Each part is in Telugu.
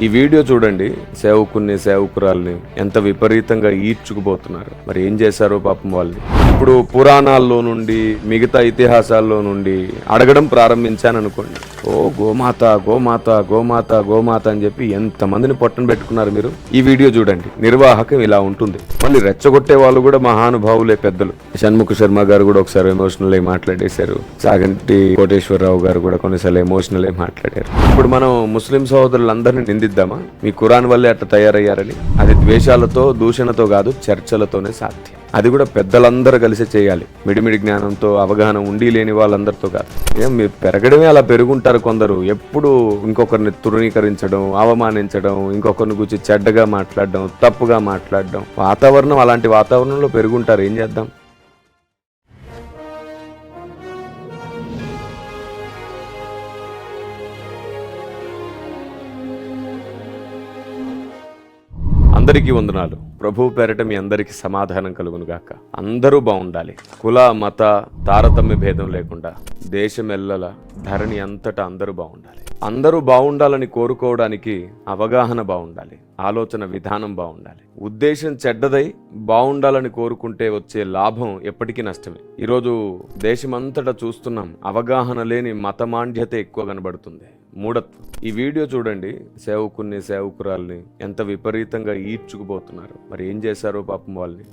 ఈ వీడియో చూడండి. సేవకుని సేవకురాల్ని ఎంత విపరీతంగా ఈడ్చుకుపోతున్నారు. మరి ఏం చేశారో పాపం వాళ్ళని ఇప్పుడు పురాణాల్లో నుండి మిగతా ఇతిహాసాల్లో నుండి అడగడం ప్రారంభించాను అనుకోండి ఓ గోమాత గోమాత గోమాత గోమాత అని చెప్పి ఎంతమందిని పొట్టన పెట్టుకున్నారు మీరు? ఈ వీడియో చూడండి. నిర్వాహకం ఇలా ఉంటుంది. మళ్ళీ రెచ్చగొట్టే వాళ్ళు కూడా మహానుభావులే పెద్దలు. షణ్ముఖ శర్మ గారు కూడా ఒకసారి ఎమోషనల్ అయి మాట్లాడేశారు. సాగంటి కోటేశ్వరరావు గారు కూడా కొన్నిసార్లు ఎమోషనల్ అయి మాట్లాడారు. ఇప్పుడు మనం ముస్లిం సహోదరులందరినీ నిందిద్దామా మీ కురాన్ వల్లే అట్లా తయారయ్యారని? అది ద్వేషాలతో దూషణతో కాదు చర్చలతోనే సాధ్యం. అది కూడా పెద్దలందరూ కలిసి చేయాలి. మిడిమిడి జ్ఞానంతో అవగాహన ఉండి లేని వాళ్ళందరితో కాదు. ఏం మీరు పెరగడమే అలా పెరుగుంటారు కొందరు. ఎప్పుడు ఇంకొకరిని తృణీకరించడం అవమానించడం ఇంకొకరిని గురించి చెడ్డగా మాట్లాడడం తప్పుగా మాట్లాడడం వాతావరణం అలాంటి వాతావరణంలో పెరుగుంటారు. ఏం చేద్దాం? అందరికీ వందనాలు. ప్రభు పేరట మీ అందరికీ సమాధానం కలుగును గాక అందరూ బాగుండాలి. కుల మత తారతమ్య భేదం లేకుండా దేశం ఎల్లల ధరణి అంతటా అందరూ బాగుండాలి. అందరూ బాగుండాలని కోరుకోవడానికి అవగాహన బాగుండాలి. ఆలోచన విధానం బాగుండాలి. ఉద్దేశం చెడ్డదై బాగుండాలని కోరుకుంటే వచ్చే లాభం ఎప్పటికీ నష్టమే. ఈరోజు దేశమంతటా చూస్తున్నాం అవగాహన లేని మతమాండ్యత ఎక్కువ కనబడుతుంది. మూఢత్వం ఈ వీడియో చూడండి సేవకుని సేవకురాల్ని ఎంత విపరీతంగా ఈడ్చుకుపోతున్నారు మరి ఏం చేశారో పాపం వాళ్ళని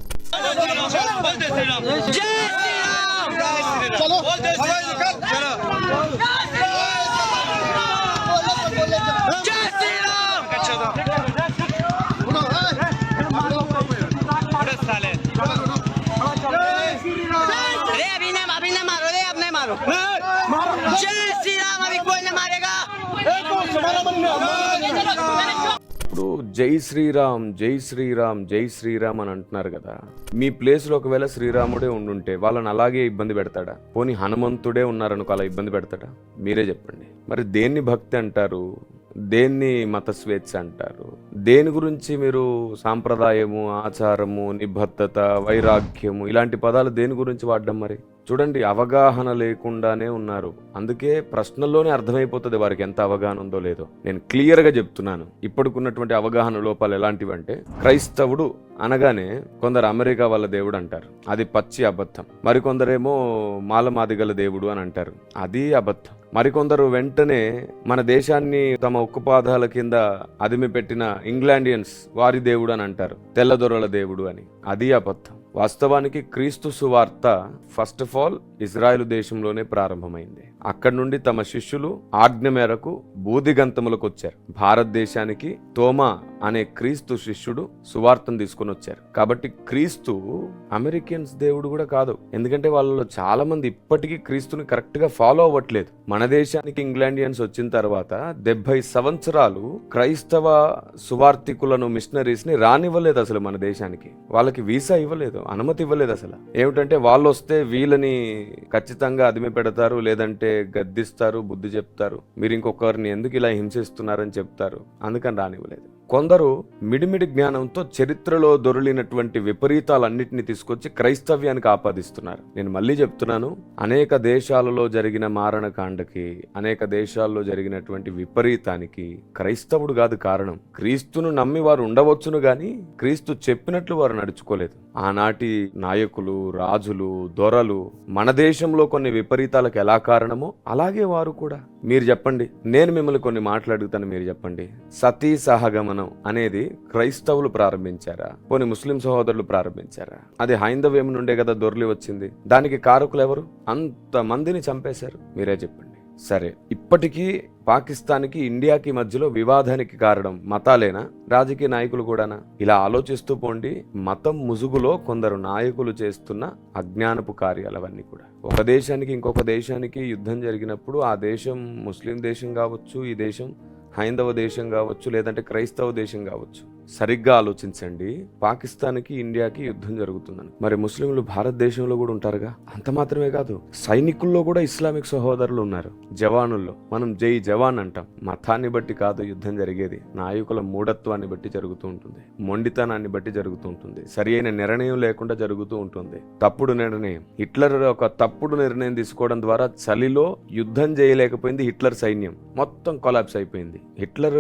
अरे अभी ने अभी ने मारो रे अब नहीं मारो जय श्री राम अभी कोई नहीं मारेगा ఇప్పుడు జై శ్రీరామ్ జై శ్రీరామ్ జై శ్రీరామ్ అని అంటున్నారు కదా. మీ ప్లేస్లో ఒకవేళ శ్రీరాముడే ఉండుంటే వాళ్ళని అలాగే ఇబ్బంది పెడతాడా? పోనీ హనుమంతుడే ఉన్నారనుకో అలా ఇబ్బంది పెడతాడా? మీరే చెప్పండి. మరి దేన్ని భక్తి అంటారు? దేన్ని మత స్వేచ్ఛ అంటారు? దేని గురించి మీరు సాంప్రదాయము ఆచారము నిబద్ధత వైరాగ్యము ఇలాంటి పదాలు దేని గురించి వాడడం మరి? చూడండి అవగాహన లేకుండానే ఉన్నారు. అందుకే ప్రశ్నల్లోనే అర్థమైపోతుంది వారికి ఎంత అవగాహన ఉందో లేదో. నేను క్లియర్గా చెప్తున్నాను. ఇప్పటికున్నటువంటి అవగాహన లోపాలు ఎలాంటివంటే క్రైస్తవుడు అనగానే కొందరు అమెరికా వాళ్ళ దేవుడు అంటారు. అది పచ్చి అబద్ధం. మరికొందరేమో మాలమాదిగల దేవుడు అని అంటారు. అది అబద్ధం. మరికొందరు వెంటనే మన దేశాన్ని తమ ఉక్కుపాదాల కింద అదిమి పెట్టిన ఇంగ్లాండియన్స్ వారి దేవుడు అని అంటారు. తెల్లదొరల దేవుడు అని. అది అబద్ధం. వాస్తవానికి క్రీస్తు సువార్త ఫస్ట్ ఆఫ్ ఆల్ ఇజ్రాయెల్ దేశంలోనే ప్రారంభమైంది. అక్కడి నుండి తమ శిష్యులు ఆజ్ఞ మేరకు బూదిగంతములకు వచ్చారు భారతదేశానికి తోమా అనే క్రీస్తు శిష్యుడు సువార్తను తీసుకొని వచ్చారు. కాబట్టి క్రీస్తు అమెరికన్స్ దేవుడు కూడా కాదు. ఎందుకంటే వాళ్ళలో చాలా మంది ఇప్పటికీ క్రీస్తుని కరెక్ట్గా ఫాలో అవ్వట్లేదు. మన దేశానికి ఇంగ్లాండియన్స్ వచ్చిన తర్వాత డెబ్బై సంవత్సరాలు క్రైస్తవ సువార్థికులను మిషనరీస్ని రానివ్వలేదు అసలు మన దేశానికి. వాళ్ళకి వీసా ఇవ్వలేదు అనుమతి ఇవ్వలేదు అసలు. ఏమిటంటే వాళ్ళు వస్తే వీళ్ళని ఖచ్చితంగా అదిమి పెడతారు లేదంటే గద్దిస్తారు బుద్ధి చెప్తారు. మీరు ఇంకొకరిని ఎందుకు ఇలా హింసిస్తున్నారని చెప్తారు? అందుకని రానివ్వలేదు. కొందరు మిడిమిడి జ్ఞానంతో చరిత్రలో దొరిలినటువంటి విపరీతాలన్నింటినీ తీసుకొచ్చి క్రైస్తవ్యానికి ఆపాదిస్తున్నారు నేను మళ్ళీ చెప్తున్నాను అనేక దేశాలలో జరిగిన మారణకాండకి అనేక దేశాల్లో జరిగినటువంటి విపరీతానికి క్రైస్తవుడు కాదు కారణం. క్రీస్తును నమ్మి వారు ఉండవచ్చును గాని క్రీస్తు చెప్పినట్లు వారు నడుచుకోలేదు. ఆనాటి నాయకులు రాజులు దొరలు మన దేశంలో కొన్ని విపరీతాలకు ఎలా కారణమో అలాగే వారు కూడా. మీరు చెప్పండి నేను మిమ్మల్ని కొన్ని మాట్లాడుతాను మీరు చెప్పండి. సతీ సహగమనం అనేది క్రైస్తవులు ప్రారంభించారా? పోనీ ముస్లిం సహోదరులు ప్రారంభించారా? అది హైందవేమి నుండే కదా దొర్లి వచ్చింది. దానికి కారకులు ఎవరు? అంత మందిని చంపేశారు. మీరే చెప్పండి. సరే ఇప్పటికీ పాకిస్తాన్కి ఇండియాకి మధ్యలో వివాదానికి కారణం మతాలేనా? రాజకీయ నాయకులు కూడానా? ఇలా ఆలోచిస్తూ పోండి మతం ముసుగులో కొందరు నాయకులు చేస్తున్న అజ్ఞానపు కార్యాలు అవన్నీ కూడా. ఒక దేశానికి ఇంకొక దేశానికి యుద్ధం జరిగినప్పుడు ఆ దేశం ముస్లిం దేశం కావచ్చు ఈ దేశం హైందవ దేశం కావచ్చు లేదంటే క్రైస్తవ దేశం కావచ్చు. సరిగ్గా ఆలోచించండి. పాకిస్తాన్కి ఇండియాకి యుద్ధం జరుగుతుందని. మరి ముస్లింలు భారతదేశంలో కూడా ఉంటారుగా? అంత మాత్రమే కాదు. సైనికుల్లో కూడా ఇస్లామిక్ సహోదరులు ఉన్నారు. జవానుల్లో. మనం జై జవాన్ అంటాం. మతాన్ని బట్టి కాదు యుద్ధం జరిగేది. నాయకుల మూఢత్వాన్ని బట్టి జరుగుతూ ఉంటుంది. మొండితనాన్ని బట్టి జరుగుతూ ఉంటుంది. సరి అయిన నిర్ణయం లేకుండా జరుగుతూ ఉంటుంది. తప్పుడు నిర్ణయం. హిట్లర్ ఒక తప్పుడు నిర్ణయం తీసుకోవడం ద్వారా చలిలో యుద్ధం చేయలేకపోయింది హిట్లర్ సైన్యం. మొత్తం కొలాప్స్ అయిపోయింది. హిట్లర్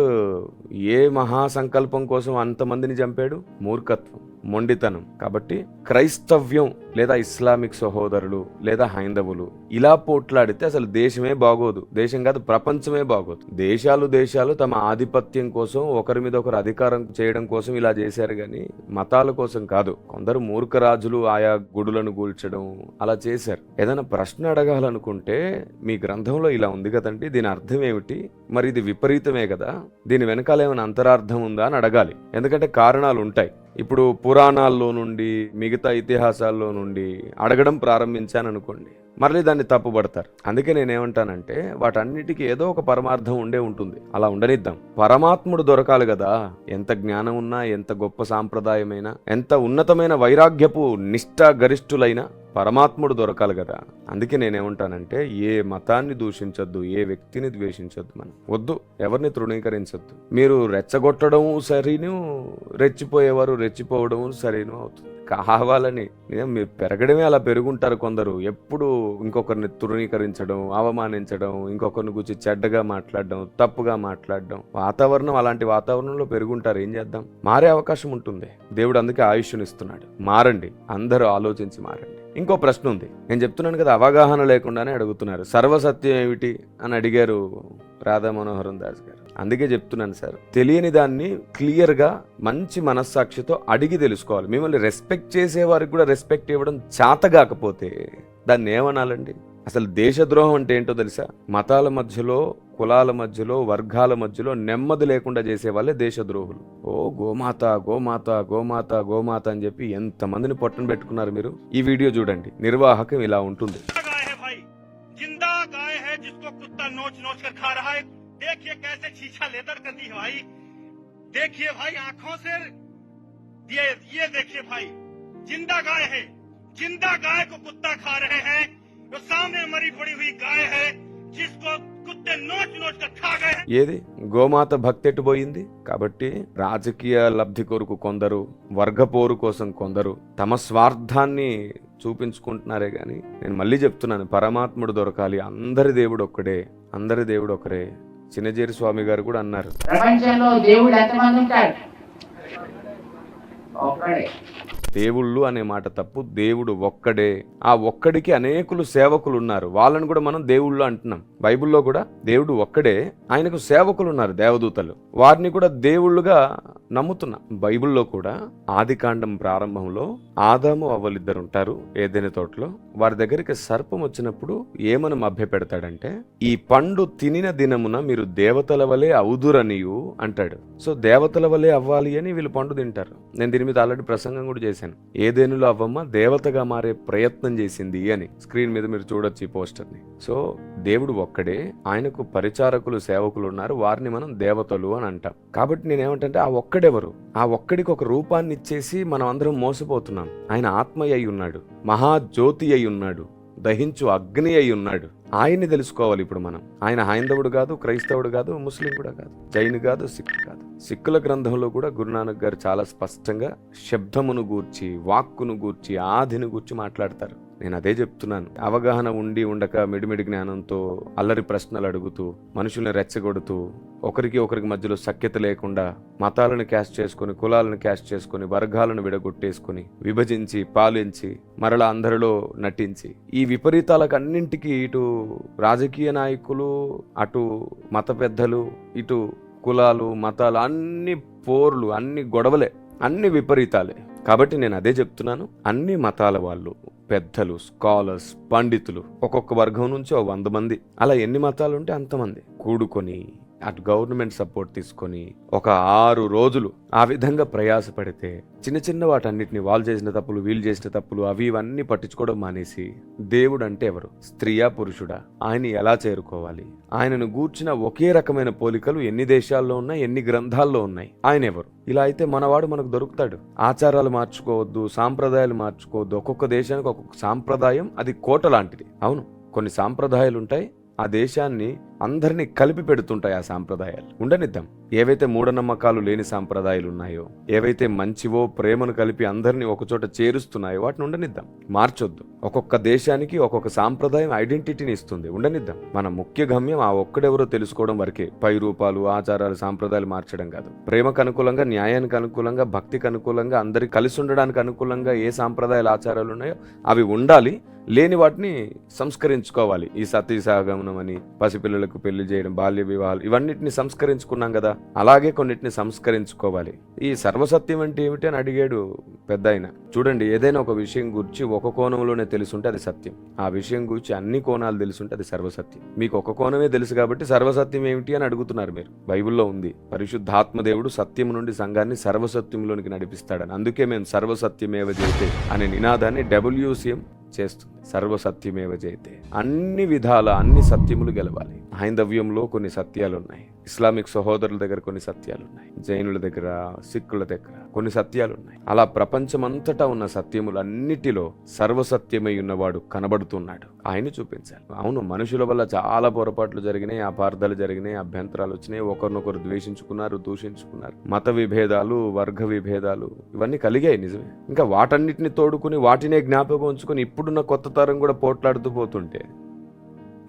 ఏ మహాసంకల్పం కోసం అంతమందిని చంపాడు మూర్ఖత్వం. మొండితనం. కాబట్టి క్రైస్తవ్యం లేదా ఇస్లామిక్ సహోదరులు లేదా హైందవులు ఇలా పోట్లాడితే అసలు దేశమే బాగోదు. దేశం కాదు ప్రపంచమే బాగోదు. దేశాలు దేశాలు తమ ఆధిపత్యం కోసం ఒకరి మీద ఒకరు అధికారం చేయడం కోసం ఇలా చేశారు కానీ మతాల కోసం కాదు. కొందరు మూర్ఖరాజులు ఆయా గుడులను కూల్చడం అలా చేశారు. ఏదైనా ప్రశ్న అడగాలనుకుంటే మీ గ్రంథంలో ఇలా ఉంది కదండి. దీని అర్థం ఏమిటి? మరి ఇది విపరీతమే కదా. దీని వెనకాల ఏమైనా అంతరార్థం ఉందా అని అడగాలి. ఎందుకంటే కారణాలు ఉంటాయి ఇప్పుడు పురాణాల్లో నుండి మిగతా ఇతిహాసాల్లో నుండి అడగడం ప్రారంభించాను అనుకోండి మళ్ళీ దాన్ని తప్పుపడతారు అందుకే నేనేమంటానంటే వాటన్నిటికీ ఏదో ఒక పరమార్థం ఉండే ఉంటుంది. అలా ఉండనిద్దాం. పరమాత్ముడు దొరకాలి కదా. ఎంత జ్ఞానం ఉన్నా ఎంత గొప్ప సాంప్రదాయమైనా ఎంత ఉన్నతమైన వైరాగ్యపు నిష్ఠా గరిష్ఠులైనా పరమాత్ముడు దొరకాలి కదా. అందుకే నేనేమంటానంటే ఏ మతాన్ని దూషించొద్దు ఏ వ్యక్తిని ద్వేషించొద్దు మనం. వద్దు ఎవరిని తృణీకరించొద్దు. మీరు రెచ్చగొట్టడం సరిను రెచ్చిపోయేవారు రెచ్చిపోవడం సరిను అవుతుంది. కావాలని మీరు పెరగడమే అలా పెరుగుంటారు కొందరు. ఎప్పుడు ఇంకొకరిని తృణీకరించడం అవమానించడం ఇంకొకరిని గురించి చెడ్డగా మాట్లాడడం తప్పుగా మాట్లాడడం వాతావరణం అలాంటి వాతావరణంలో పెరుగుంటారు. ఏం చేద్దాం? మారే అవకాశం ఉంటుంది. దేవుడు అందుకే ఆయుష్నిస్తున్నాడు మారండి. అందరూ ఆలోచించి మారండి. ఇంకో ప్రశ్న ఉంది. నేను చెప్తున్నాను కదా అవగాహన లేకుండానే అడుగుతున్నారు. సర్వసత్యం ఏమిటి అని అడిగారు రాధా మనోహరం దాస్ గారు. అందుకే చెప్తున్నాను సార్ తెలియని దాన్ని క్లియర్గా మంచి మనస్సాక్షితో అడిగి తెలుసుకోవాలి. మిమ్మల్ని రెస్పెక్ట్ చేసే వారికి కూడా రెస్పెక్ట్ ఇవ్వడం చాతగాకపోతే దాన్ని ఏమనాలండి? అసలు దేశద్రోహం అంటే ఏంటో తెలుసా? మతాల మధ్యలో కులాల మధ్యలో వర్గాల మధ్యలో నెమ్మది లేకుండా చేసే వాళ్ళే దేశద్రోహులు ఓ గోమాత గోమాత గోమాత గోమాత అని చెప్పి ఎంతమందిని పొట్టను పెట్టుకున్నారు మీరు ఈ వీడియో చూడండి నిర్వాహకం ఇలా ఉంటుంది गाय है भाई जिंदा गाय है जिसको कुत्ता नोच नोच कर खा रहा है देखिए कैसे छीछा लेदर कर दी है भाई देखिए भाई आंखों से ये ये देखिए भाई जिंदा गाय है जिंदा गाय को कुत्ता खा रहे हैं तो सामने मरी पड़ी हुई गाय ఏది? గోమాత భక్తి ఎట్టుపోయింది కాబట్టి రాజకీయ లబ్ధి కొరకు కొందరు వర్గపోరు కోసం కొందరు తమ స్వార్థాన్ని చూపించుకుంటున్నారే కానీ నేను మళ్ళీ చెప్తున్నాను పరమాత్ముడు దొరకాలి. అందరి దేవుడు ఒక్కడే అందరి దేవుడు ఒకరే. చిన్నజేరి స్వామి గారు కూడా అన్నారు. ప్రపంచంలో దేవుడు ఎంతమంది ఉంటాడు దేవుళ్ళు అనే మాట తప్పు. దేవుడు ఒక్కడే. ఆ ఒక్కడికి అనేకులు సేవకులు ఉన్నారు వాళ్ళని కూడా మనం దేవుళ్ళు అంటున్నాం. బైబిల్లో కూడా దేవుడు ఒక్కడే ఆయనకు సేవకులు ఉన్నారు దేవదూతలు. వారిని కూడా దేవుళ్ళుగా నమ్ముతున్నాం. బైబిల్లో కూడా ఆదికాండం ప్రారంభంలో ఆదాము అవ్వలిద్దరు ఉంటారు ఏదైనా తోటలో. వారి దగ్గరికి సర్పం వచ్చినప్పుడు ఏమని మభ్య పెడతాడంటే ఈ పండు తినిన దినమున మీరు దేవతల వలె అవుదురనియు అంటాడు. సో దేవతల వలె అవ్వాలి అని వీళ్ళు పండు తింటారు. నేను దీని మీద ఆల్రెడీ ప్రసంగం కూడా చేశాను. ఏదేనులో అవ్వమ్మ దేవతగా మారే ప్రయత్నం చేసింది అని స్క్రీన్ మీద మీరు చూడొచ్చు ఈ పోస్టర్ని. సో దేవుడు ఒక్కడే ఆయనకు పరిచారకులు సేవకులు ఉన్నారు వారిని మనం దేవతలు అని అంటాం. కాబట్టి నేనేమంటే ఆ ఒక్కడెవరు? ఆ ఒక్కడికి ఒక రూపాన్ని ఇచ్చేసి మనం అందరం మోసపోతున్నాం. ఆయన ఆత్మయ్య ఉన్నాడు. మహాజ్యోతి అయి ఉన్నాడు. దహించు అగ్ని అయి ఉన్నాడు. ఆయన్ని తెలుసుకోవాలి ఇప్పుడు మనం. ఆయన హైందవుడు కాదు క్రైస్తవుడు కాదు ముస్లిం కూడా కాదు జైన్ కాదు సిక్ కాదు. సిక్కుల గ్రంథంలో కూడా గురునానక్ గారు చాలా స్పష్టంగా శబ్దమును గూర్చి వాక్కును గూర్చి ఆదిని గూర్చి మాట్లాడతారు. నేను అదే చెప్తున్నాను. అవగాహన ఉండి ఉండక మిడిమిడి జ్ఞానంతో అల్లరి ప్రశ్నలు అడుగుతూ మనుషుల్ని రెచ్చగొడుతూ ఒకరికి ఒకరికి మధ్యలో సఖ్యత లేకుండా మతాలను క్యాష్ చేసుకొని కులాలను క్యాష్ చేసుకొని వర్గాలను విడగొట్టేసుకొని విభజించి పాలించి మరలా అందరిలో నటించి ఈ విపరీతాలకు అన్నింటికి ఇటు రాజకీయ నాయకులు అటు మత పెద్దలు ఇటు కులాలు మతాలు అన్ని పోర్లు అన్ని గొడవలే అన్ని విపరీతాలే. కాబట్టి నేను అదే చెప్తున్నాను. అన్ని మతాల వాళ్ళు పెద్దలు స్కాలర్స్ పండితులు ఒక్కొక్క వర్గం నుంచి ఓ వంద మంది. అలా ఎన్ని మతాలు ఉంటే అంతమంది కూడుకొని అటు గవర్నమెంట్ సపోర్ట్ తీసుకొని ఒక ఆరు రోజులు ఆ విధంగా ప్రయాసపడితే చిన్న చిన్న వాటన్నిటిని వాళ్ళు చేసిన తప్పులు వీళ్ళు చేసిన తప్పులు అవి ఇవన్నీ పట్టించుకోవడం మానేసి దేవుడు అంటే ఎవరు? స్త్రీయా పురుషుడా? ఆయన ఎలా చేరుకోవాలి? ఆయనను గూర్చిన ఒకే రకమైన పోలికలు ఎన్ని దేశాల్లో ఉన్నాయి ఎన్ని గ్రంథాల్లో ఉన్నాయి? ఆయన ఎవరు? ఇలా అయితే మనవాడు మనకు దొరుకుతాడు. ఆచారాలు మార్చుకోవద్దు సాంప్రదాయాలు మార్చుకోవద్దు. ఒక్కొక్క దేశానికి ఒక్కొక్క సాంప్రదాయం అది కోట లాంటిది. అవును కొన్ని సాంప్రదాయాలు ఉంటాయి ఆ దేశాన్ని అందరినీ కలిపి పెడుతుంటాయి ఆ సాంప్రదాయాలు. ఉండనిద్దాం. ఏవైతే మూఢనమ్మకాలు లేని సాంప్రదాయాలు ఉన్నాయో ఏవైతే మంచివో ప్రేమను కలిపి అందరినీ ఒకచోట చేరుస్తున్నాయో వాటిని ఉండనిద్దాం. మార్చొద్దు. ఒక్కొక్క దేశానికి ఒక్కొక్క సాంప్రదాయం ఐడెంటిటీని ఇస్తుంది. ఉండనిద్దాం. మన ముఖ్య గమ్యం ఆ ఒక్కడెవరో తెలుసుకోవడం వరకే. పై రూపాలు ఆచారాలు సాంప్రదాయాలు మార్చడం కాదు. ప్రేమకు అనుకూలంగా న్యాయానికి అనుకూలంగా భక్తికి అనుకూలంగా అందరికి కలిసి ఉండడానికి అనుకూలంగా ఏ సాంప్రదాయాలు ఆచారాలు ఉన్నాయో అవి ఉండాలి. లేని వాటిని సంస్కరించుకోవాలి. ఈ సతీ సహగమనం అని పిల్లలకు పెళ్ళి చేయడం బాల్య వివాహాలు ఇవన్నిటిని సంస్కరించుకున్నాం కదా. అలాగే కొన్నిటిని సంస్కరించుకోవాలి. ఈ సర్వసత్యం అంటే ఏమిటి అని అడిగాడు పెద్ద ఆయన చూడండి ఏదైనా ఒక విషయం గురించి ఒక కోణంలోనే తెలుసుంటే అది సత్యం. ఆ విషయం గురించి అన్ని కోణాలు తెలుసుంటే అది సర్వసత్యం. మీకు ఒక కోణమే తెలుసు కాబట్టి సర్వసత్యం ఏమిటి అని అడుగుతున్నారు మీరు. బైబిల్లో ఉంది పరిశుద్ధాత్మదేవుడు సత్యం నుండి సంఘాన్ని సర్వసత్యంలోనికి నడిపిస్తాడని. అందుకే మేము సర్వసత్యమేవ జయితే అనే నినాదాన్ని డబ్ల్యూసీఎం చేస్తుంది. సర్వసత్యమేవ చేతే అన్ని విధాల అన్ని సత్యములు గెలవాలి. హైందవ్యంలో కొన్ని సత్యాలు ఉన్నాయి ఇస్లామిక్ సహోదరుల దగ్గర కొన్ని సత్యాలు ఉన్నాయి జైనుల దగ్గర సిక్కుల దగ్గర కొన్ని సత్యాలు ఉన్నాయి అలా ప్రపంచమంతటా ఉన్న సత్యములన్నిటిలో సర్వసత్యమై ఉన్నవాడు కనబడుతున్నాడు. ఆయన చూపించాలి. అవును మనుషుల వల్ల చాలా పొరపాట్లు జరిగినాయి అపార్థాలు జరిగినాయి అభ్యంతరాలు వచ్చినాయి. ఒకరినొకరు ద్వేషించుకున్నారు దూషించుకున్నారు. మత విభేదాలు వర్గ విభేదాలు ఇవన్నీ కలిగాయి నిజమే. ఇంకా వాటన్నిటిని తోడుకుని వాటినే జ్ఞాపకం ఉంచుకొని ఇప్పుడున్న కొత్త తరం కూడా పోట్లాడుతూ పోతుంటే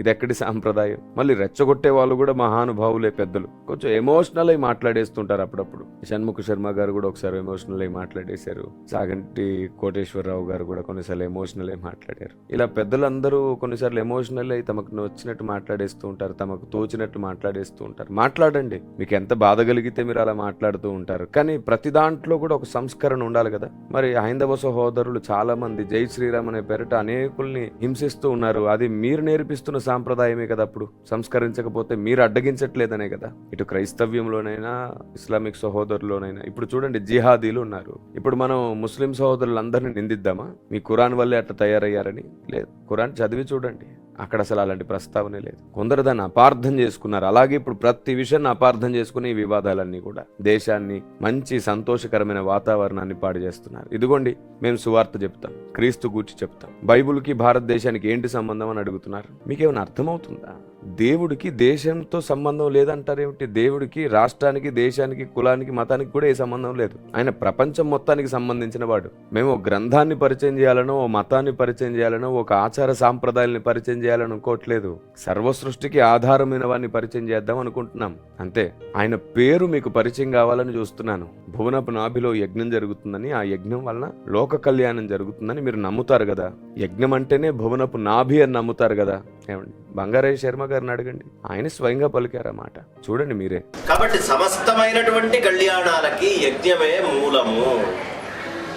ఇది ఎక్కడి సాంప్రదాయం? మళ్ళీ రెచ్చగొట్టే వాళ్ళు కూడా మహానుభావులే పెద్దలు. కొంచెం ఎమోషనల్ అయి మాట్లాడేస్తుంటారు అప్పుడప్పుడు. షణ్ముఖ శర్మ గారు కూడా ఒకసారి ఎమోషనల్ అయి మాట్లాడేశారు. సాగంటి కోటేశ్వరరావు గారు కూడా కొన్నిసార్లు ఎమోషనల్ అయి మాట్లాడారు. ఇలా పెద్దలందరూ కొన్నిసార్లు ఎమోషనల్ అయి తమకు నచ్చినట్టు మాట్లాడేస్తూ ఉంటారు తమకు తోచినట్టు మాట్లాడేస్తూ ఉంటారు. మాట్లాడండి. మీకు ఎంత బాధ కలిగితే మీరు అలా మాట్లాడుతూ ఉంటారు. కానీ ప్రతి దాంట్లో కూడా ఒక సంస్కరణ ఉండాలి కదా. మరి హైందవ సహోదరులు చాలా మంది జై శ్రీరామ్ అనే పేరిట అనేకుల్ని హింసిస్తూ ఉన్నారు. అది మీరు నేర్పిస్తున్న సాంప్రదాయమే కదా అప్పుడు. సంస్కరించకపోతే మీరు అడ్డగించట్లేదనే కదా. ఇటు క్రైస్తవ్యంలోనైనా ఇస్లామిక్ సహోదరులోనైనా ఇప్పుడు చూడండి జిహాదీలు ఉన్నారు. ఇప్పుడు మనం ముస్లిం సహోదరులందరినీ నిందిద్దామా? మీ కురాన్ వల్లే అట్లా తయారయ్యారని? లేదు. కురాన్ చదివి చూడండి. అక్కడ అసలు అలాంటి ప్రస్తావనే లేదు. కొందరు దాన్ని అపార్థం చేసుకున్నారు. అలాగే ఇప్పుడు ప్రతి విషయాన్ని అపార్థం చేసుకుని ఈ వివాదాలన్నీ కూడా దేశాన్ని మంచి సంతోషకరమైన వాతావరణాన్ని పాడు చేస్తున్నారు. ఇదిగోండి మేము సువార్త చెప్తాం క్రీస్తు గూర్చి చెప్తాం. బైబుల్కి భారతదేశానికి ఏంటి సంబంధం అని అడుగుతున్నారు? మీకేమైనా అర్థమవుతుందా? దేవుడికి దేశంతో సంబంధం లేదంటారేమిటి దేవుడికి రాష్ట్రానికి దేశానికి కులానికి మతానికి కూడా ఏ సంబంధం లేదు. ఆయన ప్రపంచం మొత్తానికి సంబంధించిన వాడు. మేము గ్రంథాన్ని పరిచయం చేయాలనో ఓ మతాన్ని పరిచయం చేయాలనో ఒక ఆచార సాంప్రదాయాల్ని పరిచయం చేయాలనుకోవట్లేదు సర్వ సృష్టికి ఆధారమైన వాడిని పరిచయం చేద్దాం అనుకుంటున్నాం. అంతే. ఆయన పేరు మీకు పరిచయం కావాలని చూస్తున్నాను. భువనపు నాభిలో యజ్ఞం జరుగుతుందని ఆ యజ్ఞం వలన లోక కళ్యాణం జరుగుతుందని మీరు నమ్ముతారు కదా. యజ్ఞం అంటేనే భువనపు నాభి అని నమ్ముతారు కదా. ఏమండి? బంగారాయ శర్మ గారు గారిని అడగండి. ఆయన స్వయంగా పలికారు ఆ మాట. చూడండి మీరే. కాబట్టి సమస్తమైనటువంటి కళ్యాణాలకి యజ్ఞమే మూలము.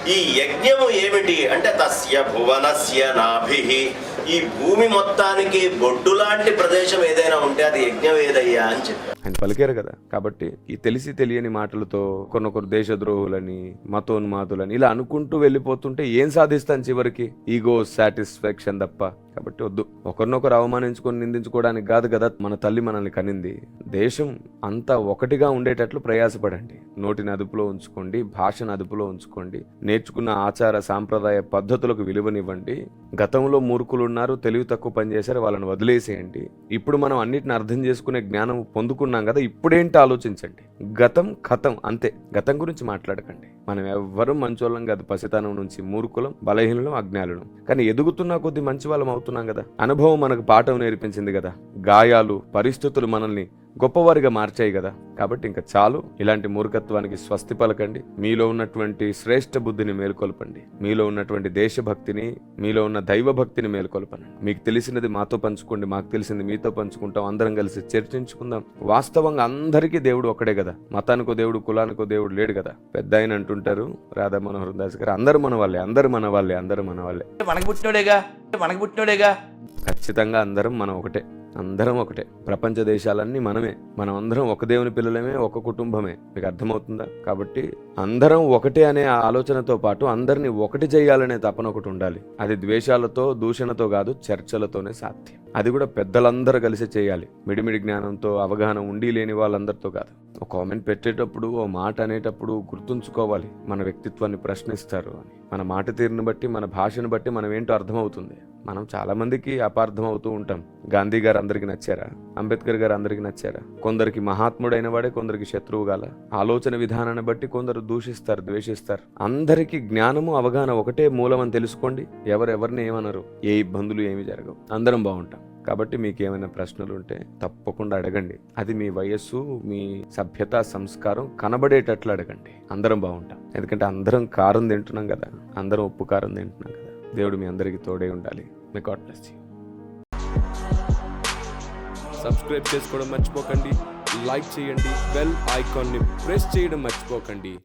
ఈ యజ్ఞము ఏమిటి? అంటే తస్య భువనస్య నాభి. ఈ భూమి మొత్తానికి బొడ్డు లాంటి ప్రదేశం ఏదైనా ఉంటే అది యజ్ఞం ఏదయ్యా అని చెప్పారు ఆయన పలికారు కదా. కాబట్టి ఈ తెలిసి తెలియని మాటలతో కొన్నొకరు దేశద్రోహులని మతోన్మాదులని ఇలా అనుకుంటూ వెళ్ళిపోతుంటే ఏం సాధిస్తాను చివరికి? ఈగో సాటిస్ఫాక్షన్ తప్ప. కాబట్టి వద్దు. ఒకరినొకరు అవమానించుకొని నిందించుకోవడానికి కాదు కదా మన తల్లి మనల్ని కనింది. దేశం అంతా ఒకటిగా ఉండేటట్లు ప్రయాసపడండి. నోటిని అదుపులో ఉంచుకోండి భాషను అదుపులో ఉంచుకోండి నేర్చుకున్న ఆచార సాంప్రదాయ పద్ధతులకు విలువనివ్వండి. గతంలో మూర్ఖులు ఉన్నారు తెలివి తక్కువ పనిచేశారు వాళ్ళని వదిలేసేయండి. ఇప్పుడు మనం అన్నిటిని అర్థం చేసుకునే జ్ఞానం పొందుకున్నాం కదా ఇప్పుడేంటి ఆలోచించండి? గతం కథం అంతే. గతం గురించి మాట్లాడకండి. మనం ఎవ్వరూ మంచోళ్ళం కాదు. పసితనం నుంచి మూర్ఖులం బలహీనులం అజ్ఞానులం. కానీ ఎదుగుతున్న కొద్ది మంచి వాళ్ళం అవుతున్నాం కదా. అనుభవం మనకు పాఠం నేర్పించింది కదా. గాయాలు పరిస్థితులు మనల్ని గొప్పవారిగా మార్చాయి కదా. కాబట్టి ఇంకా చాలు. ఇలాంటి మూర్ఖత్వానికి స్వస్తి పలకండి. మీలో ఉన్నటువంటి శ్రేష్ఠ బుద్ధిని మేల్కొల్పండి. మీలో ఉన్నటువంటి దేశభక్తిని మీలో ఉన్న దైవ భక్తిని మేల్కొల్పండి మీకు తెలిసినది మాతో పంచుకోండి. మాకు తెలిసింది మీతో పంచుకుంటాం. అందరం కలిసి చర్చించుకుందాం. వాస్తవంగా అందరికీ దేవుడు ఒక్కడే కదా. మతానికో దేవుడు కులానికో దేవుడు లేడు కదా. పెద్ద ఆయన అంటుంటారు రాధా మనోహర్ దాస్ గారు అందరు మన వాళ్ళే అందరు మన వాళ్ళే అందరు మన వాళ్ళే మనకు పుట్టినోడేగా మనకు పుట్టినోడేగా ఖచ్చితంగా అందరం మనం ఒకటే. అందరం ఒకటే. ప్రపంచ దేశాలన్నీ మనమే. మనం అందరం ఒక దేవుని పిల్లలమే ఒక కుటుంబమే. మీకు అర్థమవుతుందా? కాబట్టి అందరం ఒకటే అనే ఆలోచనతో పాటు అందరినీ ఒకటి చేయాలనే తపన ఒకటి ఉండాలి. అది ద్వేషాలతో దూషణతో కాదు చర్చలతోనే సాధ్యం. అది కూడా పెద్దలందరూ కలిసి చేయాలి. మిడిమిడి జ్ఞానంతో అవగాహన ఉండి లేని వాళ్ళందరితో కాదు. ఒక కామెంట్ పెట్టేటప్పుడు ఓ మాట అనేటప్పుడు గుర్తుంచుకోవాలి. మన వ్యక్తిత్వాన్ని ప్రశ్నిస్తారు అని. మన మాట తీరుని బట్టి మన భాషను బట్టి మనం ఏంటో అర్థమవుతుంది. మనం చాలామందికి అపార్థం అవుతూ ఉంటాం. గాంధీ గారు అందరికీ నచ్చారా? అంబేద్కర్ గారు అందరికీ నచ్చారా? కొందరికి మహాత్ముడైన వాడే కొందరికి శత్రువు గాల. ఆలోచన విధానాన్ని బట్టి కొందరు దూషిస్తారు ద్వేషిస్తారు. అందరికీ జ్ఞానము అవగాహన ఒకటే మూలం అని తెలుసుకోండి. ఎవరెవరిని ఏమనరు ఏ ఇబ్బందులు ఏమి జరగవు. అందరం బాగుంటాం. కాబట్టి మీకు ఏమైనా ప్రశ్నలు ఉంటే తప్పకుండా అడగండి. అది మీ వయస్సు మీ సభ్యత సంస్కారం కనబడేటట్లు అడగండి. అందరం బాగుంటాం. ఎందుకంటే అందరం కారం తింటున్నాం కదా. అందరం ఉప్పు కారం తింటున్నాం కదా. దేవుడు మీ అందరికీ తోడే ఉండాలి. మీ గాడ్ బ్లెస్ యూ సబ్స్క్రైబ్ చేసుకోవడం మర్చిపోకండి. లైక్ చేయండి. బెల్ ఐకాన్ని ప్రెస్ చేయడం మర్చిపోకండి.